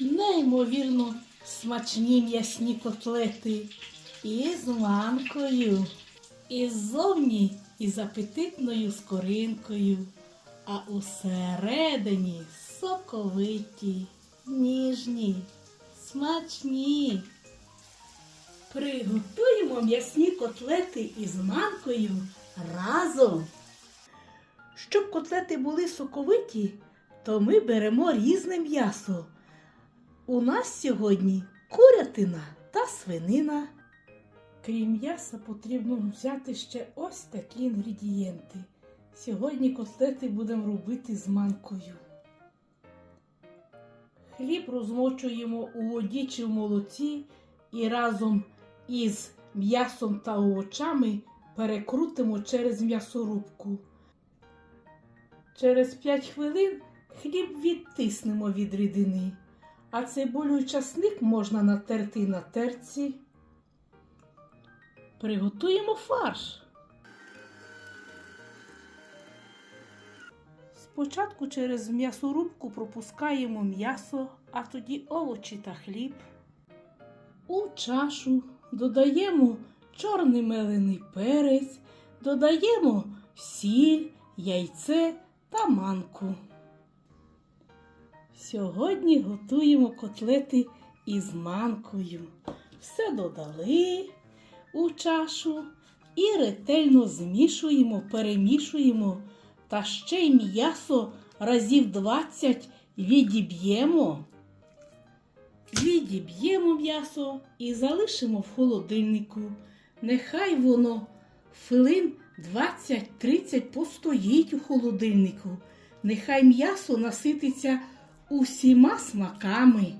Неймовірно смачні м'ясні котлети із манкою, і ззовні із апетитною скоринкою, а усередині соковиті, ніжні, смачні. Приготуємо м'ясні котлети із манкою разом. Щоб котлети були соковиті, то ми беремо різне м'ясо. У нас сьогодні курятина та свинина. Крім м'яса, потрібно взяти ще ось такі інгредієнти. Сьогодні котлети будемо робити з манкою. Хліб розмочуємо у воді чи в молоці і разом із м'ясом та овочами перекрутимо через м'ясорубку. Через 5 хвилин хліб відтиснемо від рідини, а цибулю і часник можна натерти на терці. Приготуємо фарш. Спочатку через м'ясорубку пропускаємо м'ясо, а тоді овочі та хліб. У чашу додаємо чорний мелений перець, додаємо сіль, яйце та манку. Сьогодні готуємо котлети із манкою. Все додали у чашу і ретельно змішуємо, перемішуємо та ще й м'ясо разів 20 відіб'ємо. Відіб'ємо м'ясо і залишимо в холодильнику. Нехай воно хвилин 20-30 постоїть у холодильнику. Нехай м'ясо насититься усіма смаками.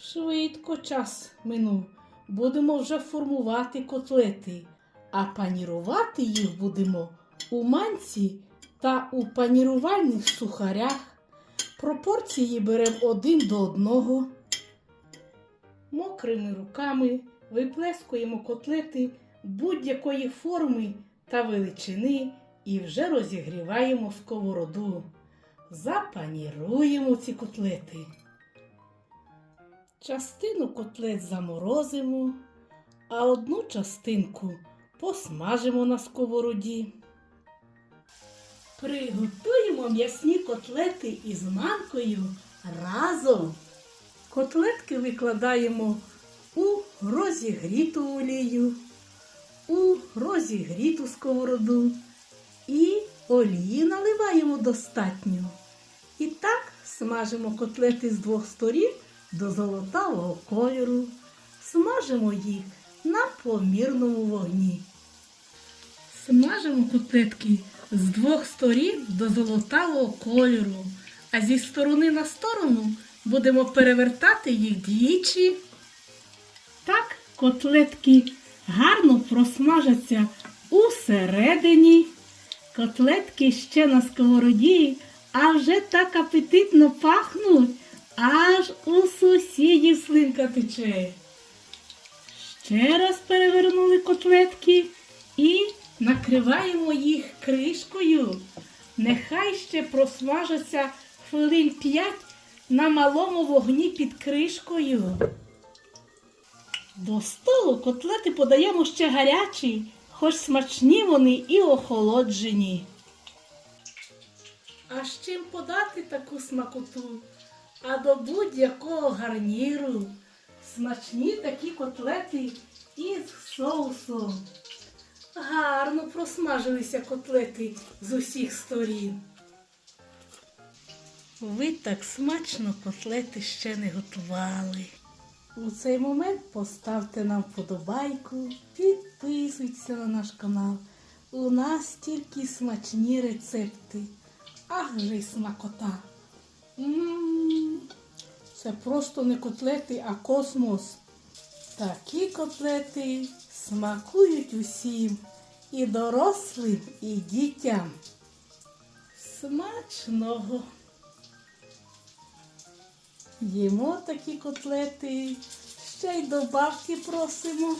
Швидко час минув. Будемо вже формувати котлети, а панірувати їх будемо у манці та у панірувальних сухарях. Пропорції беремо один до одного. Мокрими руками виплескуємо котлети будь-якої форми та величини і вже розігріваємо сковороду. Запаніруємо ці котлети. Частину котлет заморозимо, а одну частинку посмажимо на сковороді. Приготуємо м'ясні котлети із манкою разом. Котлетки викладаємо у розігріту олію, у розігріту сковороду і олії наливаємо достатньо. І так смажимо котлети з двох сторін до золотавого кольору. Смажимо їх на помірному вогні. Смажимо котлетки з двох сторін до золотавого кольору, а зі сторони на сторону будемо перевертати їх двічі. Так котлетки гарно просмажаться усередині. Котлетки ще на сковороді, а вже так апетитно пахнуть, аж у сусідів слинка тече. Ще раз перевернули котлетки і накриваємо їх кришкою. Нехай ще просмажаться хвилин 5 на малому вогні під кришкою. До столу котлети подаємо ще гарячі, хоч смачні вони і охолоджені. А з чим подати таку смакоту? А до будь-якого гарніру. Смачні такі котлети із соусом. Гарно просмажилися котлети з усіх сторін. Ви так смачно котлети ще не готували. У цей момент поставте нам вподобайку, підписуйтесь на наш канал. У нас тільки смачні рецепти. Ах же й смакота. М, Це просто не котлети, а космос. Такі котлети смакують усім, і дорослим, і дітям. Смачного. Їмо такі котлети, ще й добавки просимо.